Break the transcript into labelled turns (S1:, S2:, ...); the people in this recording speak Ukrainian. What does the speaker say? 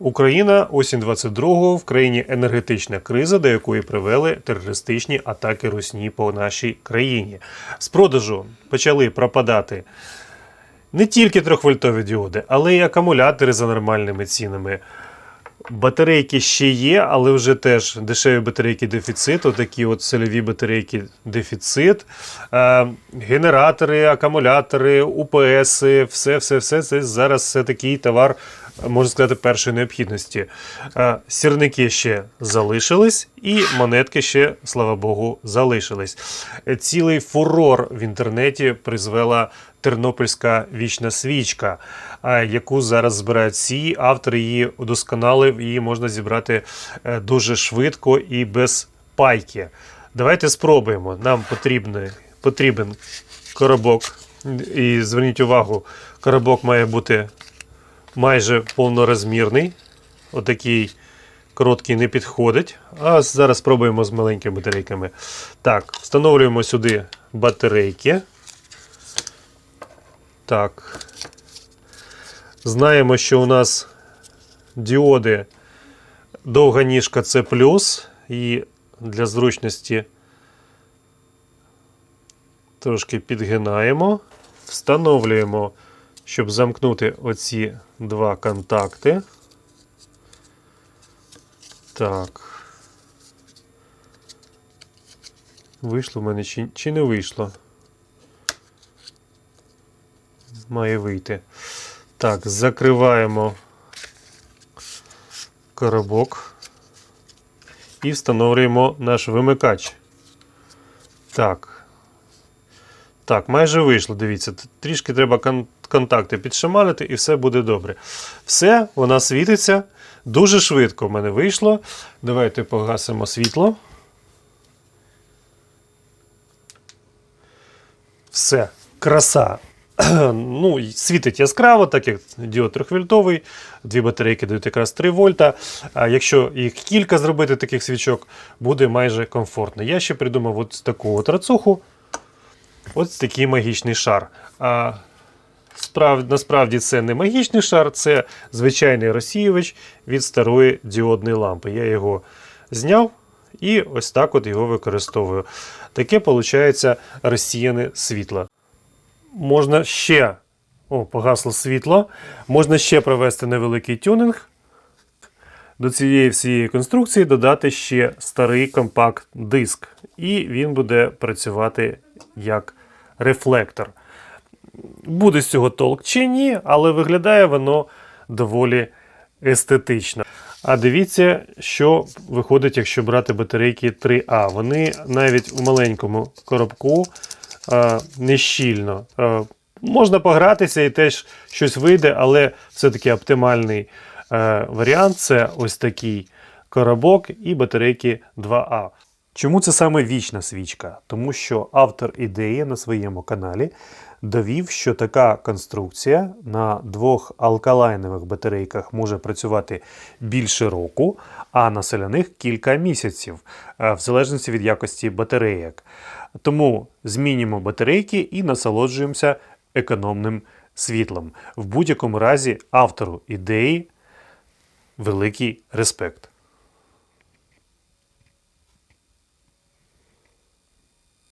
S1: Україна осінь 22-го в країні енергетична криза, до якої привели терористичні атаки русні по нашій країні. З продажу почали пропадати не тільки трьохвольтові діоди, але й акумулятори за нормальними цінами. Батарейки ще є, але вже теж дешеві батарейки дефіцит, отакі от сольові батарейки дефіцит, е, генератори, акумулятори, УПС, все, все, все це зараз все такий товар, можна сказати, першої необхідності. Е, сірники ще залишились, і монетки ще, слава Богу, залишились. Е, Цілий фурор в інтернеті призвела тернопільська вічна свічка, е, яку зараз збирають всі. Автор її удосконалив, її можна зібрати дуже швидко і без пайки. Давайте спробуємо. Нам потрібний, потрібен коробок. І зверніть увагу, коробок має бути майже повнорозмірний. Отакий короткий не підходить. А зараз спробуємо з маленькими батарейками. Так, встановлюємо сюди батарейки. Так. Знаємо, що у нас діоди довга ніжка це плюс. І для зручності трошки підгинаємо. Встановлюємо, щоб замкнути оці два контакти. Так. Вийшло в мене чи, чи не вийшло? Має вийти. Так, закриваємо коробок і встановлюємо наш вимикач. Так. Так, майже вийшло. Дивіться, трішки треба контакти підшаманити і все буде добре. Все, вона світиться. Дуже швидко в мене вийшло. Давайте погасимо світло. Все, краса. ну, світить яскраво, так як діод 3-вольтовий, дві батарейки дають якраз 3 вольта. А якщо їх кілька зробити таких свічок, буде майже комфортно. Я ще придумав от таку от рацуху. Ось такий магічний шар. А справ... насправді це не магічний шар, це звичайний розсіювач від старої діодної лампи. Я його зняв і ось так от його використовую. Таке виходить розсіяне світло. Можна ще. О, погасло світло. Можна ще провести невеликий тюнинг. До цієї всієї конструкції додати ще старий компакт-диск. І він буде працювати як рефлектор. Буде з цього толк чи ні, але виглядає воно доволі естетично. А дивіться, що виходить, якщо брати батарейки 3А. Вони навіть у маленькому коробку е, нещільно. Е, можна погратися і теж щось вийде, але все-таки оптимальний е, варіант це ось такий коробок і батарейки 2А. Чому це саме вічна свічка? Тому що автор ідеї на своєму каналі довів, що така конструкція на двох алкалайнових батарейках може працювати більше року, а на соляних кілька місяців, е, в залежності від якості батарейок. Тому змінюємо батарейки і насолоджуємося економним світлом. В будь-якому разі автору ідеї великий респект.